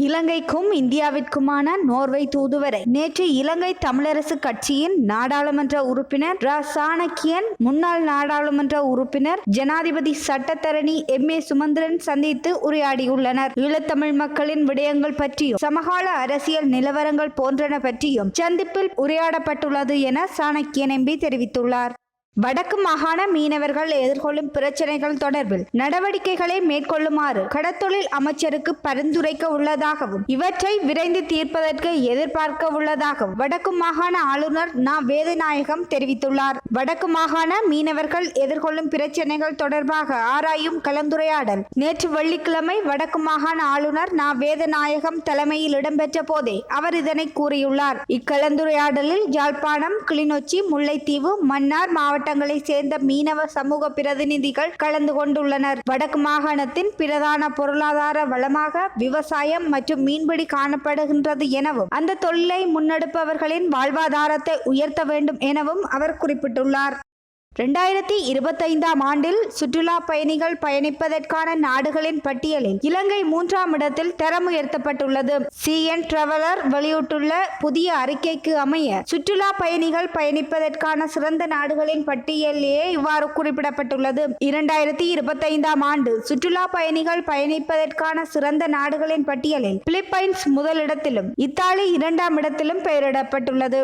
இலங்கைக்கும் இந்தியாவிற்குமான நோர்வை தூதுவரை. நேற்று இலங்கை தமிழரசு கட்சியின் நாடாளுமன்ற உறுப்பினர் ரா. சாணக்கியன் முன்னாள் நாடாளுமன்ற உறுப்பினர் ஜனாதிபதி சட்டத்தரணி எம். ஏ. சுமந்திரன் சந்தித்து உரையாடியுள்ளனர். ஈழத்தமிழ் மக்களின் விடயங்கள் பற்றியும் சமகால அரசியல் நிலவரங்கள் போன்றன பற்றியும் சந்திப்பில் உரையாடப்பட்டுள்ளது என சாணக்கியன் எம்பி தெரிவித்துள்ளார். வடக்கு மாகாண மீனவர்கள் எதிர்கொள்ளும் பிரச்சினைகள் தொடர்பில் நடவடிக்கைகளை மேற்கொள்ளுமாறு கடத்தொழில் அமைச்சருக்கு பரிந்துரைக்க உள்ளதாகவும் இவற்றை விரைந்து தீர்ப்பதற்கு எதிர்பார்க்க உள்ளதாகவும் வடக்கு மாகாண ஆளுநர் நா. வேதநாயகம் தெரிவித்துள்ளார். வடக்கு மாகாண மீனவர்கள் எதிர்கொள்ளும் பிரச்சினைகள் தொடர்பாக ஆராயும் கலந்துரையாடல் நேற்று வெள்ளிக்கிழமை வடக்கு மாகாண ஆளுநர் நா. வேதநாயகம் தலைமையில் இடம்பெற்ற போதே அவர் இதனை கூறியுள்ளார். இக்கலந்துரையாடலில் யாழ்ப்பாணம் கிளிநொச்சி முல்லைத்தீவு மன்னார் மாவட்ட மாவட்டங்களைச் சேர்ந்த மீனவ சமூக பிரதிநிதிகள் கலந்து கொண்டுள்ளனர். வடக்கு மாகாணத்தின் பிரதான பொருளாதார வளமாக விவசாயம் மற்றும் மீன்பிடி காணப்படுகின்றது எனவும் அந்த தொழிலை முன்னெடுப்பவர்களின் வாழ்வாதாரத்தை உயர்த்த வேண்டும் எனவும் அவர் குறிப்பிட்டுள்ளார். ரெண்டாயிரத்தி இருபத்தைந்தாம் ஆண்டில் சுற்றுலா பயணிகள் பயணிப்பதற்கான நாடுகளின் பட்டியலில் இலங்கை மூன்றாம் இடத்தில் தரம் உயர்த்தப்பட்டுள்ளது சிஎன் டிராவலர் வெளியிட்டுள்ள புதிய அறிக்கைக்கு அமைய சுற்றுலா பயணிகள் பயணிப்பதற்கான சிறந்த நாடுகளின் பட்டியலிலேயே இவ்வாறு குறிப்பிடப்பட்டுள்ளது. இரண்டாயிரத்தி இருபத்தைந்தாம் ஆண்டு சுற்றுலா பயணிகள் பயணிப்பதற்கான சிறந்த நாடுகளின் பட்டியலில் பிலிப்பைன்ஸ் முதலிடத்திலும் இத்தாலி இரண்டாம் இடத்திலும் பெயரிடப்பட்டுள்ளது.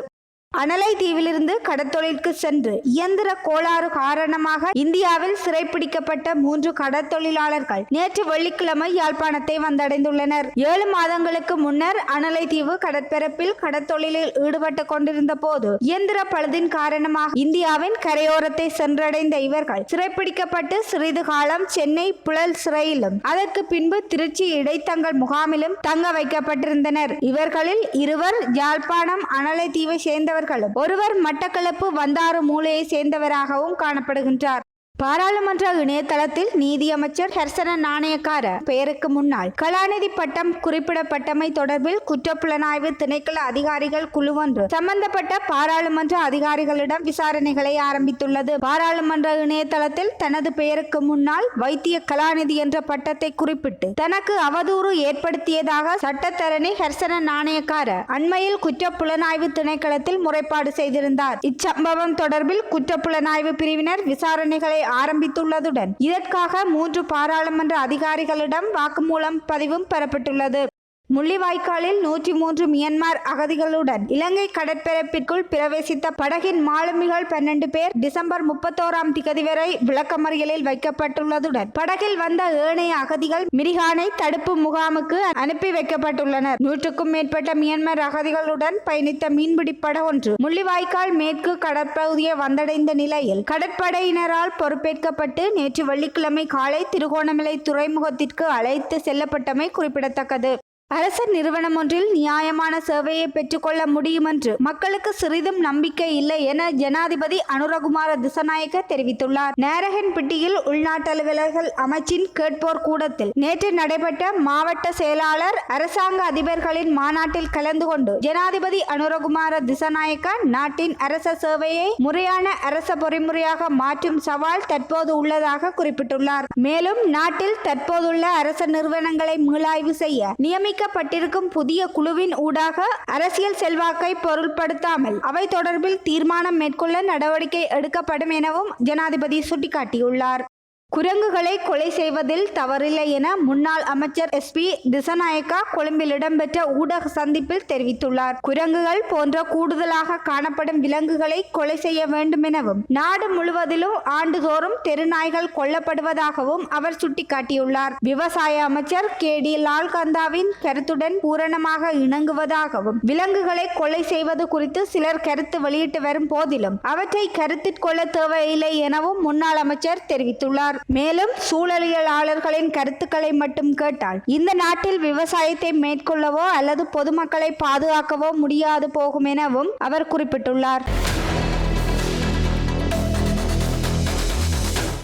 அனலை தீவிலிருந்து கடத்தொழிலுக்கு சென்று இயந்திர கோளாறு காரணமாக இந்தியாவில் சிறைப்பிடிக்கப்பட்ட மூன்று கடற்தொழிலாளர்கள் நேற்று வெள்ளிக்கிழமை யாழ்ப்பாணத்தை வந்தடைந்துள்ளனர். ஏழு மாதங்களுக்கு முன்னர் அனலை தீவு கடற்பரப்பில் கடற்தொழிலில் ஈடுபட்டு கொண்டிருந்த போது இயந்திர பழுதின் காரணமாக இந்தியாவின் கரையோரத்தை சென்றடைந்த இவர்கள் சிறைப்பிடிக்கப்பட்டு சிறிது காலம் சென்னை புழல் சிறையிலும் அதற்கு பின்பு திருச்சி இடைத்தங்கள் முகாமிலும் தங்க வைக்கப்பட்டிருந்தனர். இவர்களில் இருவர் யாழ்ப்பாணம் அனலை தீவை சேர்ந்தவர்களும் ஒருவர் மட்டக்களப்பு வந்தாறு மூலையை சேர்ந்தவராகவும் காணப்படுகின்றார். பாராளுமன்ற இணையதளத்தில் நீதியமைச்சர் ஹர்சன நாணயக்கார பெயருக்கு முன்னால் கலாநிதி பட்டம் குறிப்பிடப்பட்டமை தொடர்பில் குற்றப்புலனாய்வு திணைக்கள அதிகாரிகள் குழு ஒன்று சம்பந்தப்பட்ட பாராளுமன்ற அதிகாரிகளிடம் விசாரணைகளை ஆரம்பித்துள்ளது. பாராளுமன்ற இணையதளத்தில் தனது பெயருக்கு முன்னால் வைத்திய கலாநிதி என்ற பட்டத்தை குறிப்பிட்டு தனக்கு அவதூறு ஏற்படுத்தியதாக சட்டத்தரணி ஹர்சன நாணயக்கார அண்மையில் குற்றப்புலனாய்வு திணைக்களத்தில் முறைப்பாடு செய்திருந்தார். இச்சம்பவம் தொடர்பில் குற்றப்புலனாய்வு பிரிவினர் விசாரணைகளை ஆரம்பித்துள்ளதுடன் இதற்காக மூன்று பாராளுமன்ற அதிகாரிகளிடம் வாக்குமூலம் பதிவும் பெறப்பட்டுள்ளது. முள்ளிவாய்க்காலில் நூற்றி மூன்று மியன்மார் அகதிகளுடன் இலங்கை கடற்பரப்பிற்குள் பிரவேசித்த படகின் மாலுமிகள் பன்னெண்டு பேர் டிசம்பர் முப்பத்தோராம் திகதி வரை விளக்கமறியலில் வைக்கப்பட்டுள்ளதுடன் படகில் வந்த ஏனைய அகதிகள் மிரிகானை தடுப்பு முகாமுக்கு அனுப்பி வைக்கப்பட்டுள்ளனர். நூற்றுக்கும் மேற்பட்ட மியன்மார் அகதிகளுடன் பயணித்த மீன்பிடி படகொன்று முள்ளிவாய்க்கால் மேற்கு கடற்பகுதியை வந்தடைந்த நிலையில் கடற்படையினரால் பொறுப்பேற்கப்பட்டு நேற்று வெள்ளிக்கிழமை காலை திருகோணமலை துறைமுகத்திற்கு அழைத்து செல்லப்பட்டமை குறிப்பிடத்தக்கது. அரச நிறுவனம் ஒன்றில் நியாயமான சேவையை பெற்றுக்கொள்ள முடியும் என்று மக்களுக்கு சிறிதும் நம்பிக்கை இல்லை என ஜனாதிபதி அனுரகுமார திசநாயக்க தெரிவித்துள்ளார். நேரகன்பட்டியில் உள்நாட்டு அலுவலர்கள் அமைச்சின் கேட்போர் கூடத்தில் நேற்று நடைபெற்ற மாவட்ட செயலாளர் அரசாங்க அதிபர்களின் மாநாட்டில் கலந்து கொண்டு ஜனாதிபதி அனுரகுமார திசநாயக்க நாட்டின் அரச சேவையை முறையான அரச பொறிமுறையாக மாற்றும் சவால் தற்போது உள்ளதாக குறிப்பிட்டுள்ளார். மேலும் நாட்டில் தற்போதுள்ள அரச நிறுவனங்களை மீளாய்வு செய்ய நியமிக்க நியமிக்கப்பட்டிருக்கும் புதிய குழுவின் ஊடாக அரசியல் செல்வாக்கை பொருள்படுத்தாமல் அவை தொடர்பில் தீர்மானம் மேற்கொள்ள நடவடிக்கை எடுக்கப்படும் எனவும் ஜனாதிபதி சுட்டிக்காட்டியுள்ளார். குரங்குகளை கொலை செய்வதில் தவறில்லை என முன்னாள் அமைச்சர் எஸ் பி திசநாயக்கா கொழும்பில் இடம்பெற்ற ஊடக சந்திப்பில் தெரிவித்துள்ளார். குரங்குகள் போன்ற கூடுதலாக காணப்படும் விலங்குகளை கொலை செய்ய வேண்டும் எனவும் நாடு முழுவதிலும் ஆண்டுதோறும் தெருநாய்கள் கொல்லப்படுவதாகவும் அவர் சுட்டிக்காட்டியுள்ளார். விவசாய அமைச்சர் கே டி லால்கந்தாவின் கருத்துடன் பூரணமாக இணங்குவதாகவும் விலங்குகளை கொலை செய்வது குறித்து சிலர் கருத்து வெளியிட்டு வரும் போதிலும் அவற்றை கருத்திற்கொள்ள தேவையில்லை எனவும் முன்னாள் அமைச்சர் தெரிவித்துள்ளார். மேலும் சூழலியலாளர்களின் கருத்துக்களை மட்டும் கேட்டால் இந்த நாட்டில் விவசாயத்தை மேற்கொள்ளவோ அல்லது பொதுமக்களை பாதுகாக்கவோ முடியாது போகும் எனவும் அவர் குறிப்பிட்டுள்ளார்.